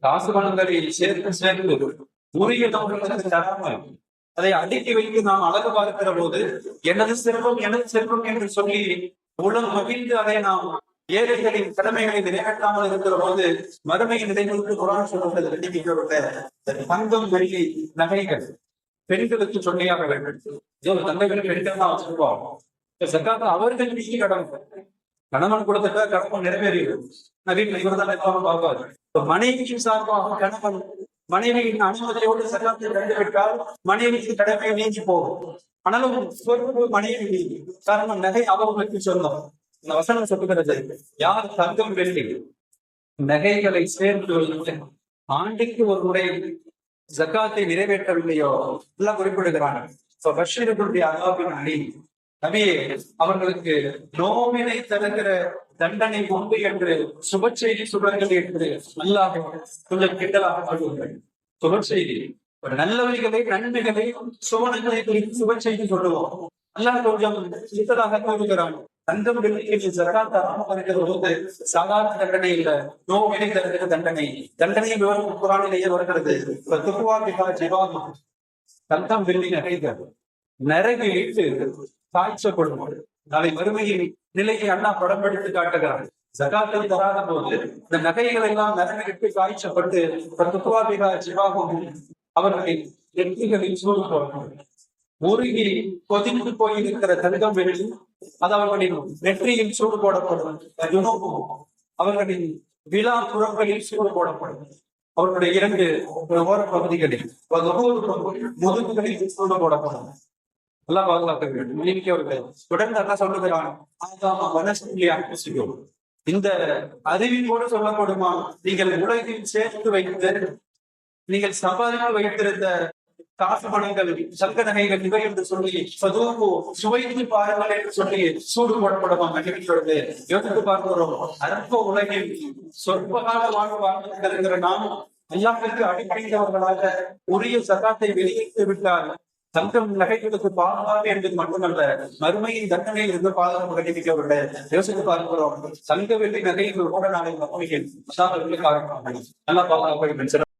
காசு பணங்களை சேர்த்து சேர்த்து உரிய தராமல் அதை அடுக்கி வைத்து நாம் அழகு பார்க்கிற போது எனது செல்வம் எனது செல்வம் என்று சொல்லி உலகம் மகிழ்ந்து அதை நாம் ஏழைகளின் கடமைகளை நிறைவேற்றாமல் இருக்கிற போது மறுமையின் நிலைகளுக்கு குரான் சொல்வது கண்டிப்பிக்கப்பட்ட தங்கம் வெள்ளி நகைகள் பெண்களுக்கு சொல்லியாக வேண்டும். தந்தைகள் பெண்கள் தான் சொல்லுவாங்க அவர்கள் மீது கடன் கணவன் கொடுத்துட்டா கணவன் நிறைவேறிடும் நவீன இவர்தான் எல்லாம் பார்ப்பார். இப்ப மனைவிக்கு சார்பாக கணவன் மனைவியின் அனுமதியோடு சட்டத்தை கண்டுவிட்டால் மனைவிக்கு கடமை நீங்கி போகும். ஆனாலும் பொறுப்பு மனைவி காரணம் நகை அவர்களுக்கு சொந்தம். இந்த வசனம் சொல்லுகிறது யார் தங்கம் வெள்ளி நகைகளை சேர்த்து ஆண்டுக்கு ஒரு முறை ஜக்காத்தை நிறைவேற்றவில்லையோ? எல்லாம் குறிப்பிடுகிறாங்க நபியே அவர்களுக்கு நோவினை தருகிற தண்டனை உண்டு என்று சுப செய்தி சொல்றார்கள் என்று நல்லாக கொஞ்சம் கிண்டலாக சொல்லுங்கள். சுப செய்தி ஒரு நல்லவைகளை நன்மைகளை சுவனங்களை குறித்து சுப செய்தி சொல்லுவோம். அல்லாஹ் கொஞ்சம் சித்தராக கூறுகிறான் தங்கம் வெள்ளிக்கு ஜக்காத் போது சாதாரண தண்டனை இல்ல நோவினை தருகிற தண்டனை. தண்டனை விவரம் குரானிலேயே வருகிறது. இப்ப துப்புவா தங்கம் வெள்ளி நகைகள். நரகில் இட்டு காய்ச்சப்படும் நாளை மறுமையின் நிலையை அண்ணா படம் எடுத்து காட்டுகிறார். ஜகாத்தை தராத போது இந்த நகைகள் எல்லாம் நரகு இட்டு காய்ச்சப்பட்டு துப்புவாபிகா ஜிவாகம் அவர்களின் நெற்றிகளில் சூடு போடணும் உருகி கொதிந்து போயிருக்கிற தங்கம் வெளி அது அவர்களின் நெற்றியில் சூடு போடப்படும் அவர்களின் விழா புறங்களில் சூடு போடப்படும் அவர்களுடைய இரண்டு ஓர பகுதிகளில் முதுகுகளில் சூடு போடப்படும் நல்லா பாதுகாக்க வேண்டும் தொடர்ந்து அதான் சொல்லுகிறான் இந்த அறிவிப்போடு சொல்லப்படுமா? நீங்கள் உலகில் சேர்த்து வைத்து நீங்கள் சம்பாதித்து வைத்திருந்த காசு பணங்கள் சங்க நகைகள் இவை என்று சொல்லி சதுவு சுவைத்து பாருங்கள் என்று சொல்லி சூடு போடப்படுமா? மகிழ்ச்சியோடு யோசித்து பார்க்கிறோம். அற்ப உலகில் சொற்பகால வாழ்வு வாழ்வு வாழ்ந்திருக்கிற நாம் எல்லாத்திற்கு அடிப்படைந்தவர்களாக உரிய சகாத்தை வெளியிட்டு விட்டால் தங்கம் நகைகளுக்கு பாதுகாப்பு என்பது மட்டுமல்ல மறுமையின் தண்டனையில் இருந்து பாதுகாப்பு கண்டிப்பிக்கவில்லை யோசித்து பார்க்கிறோம். தங்க வெள்ளி நகைகள் கூட நாளை மறுமையில் காரணம் நல்லா பாதுகாப்பு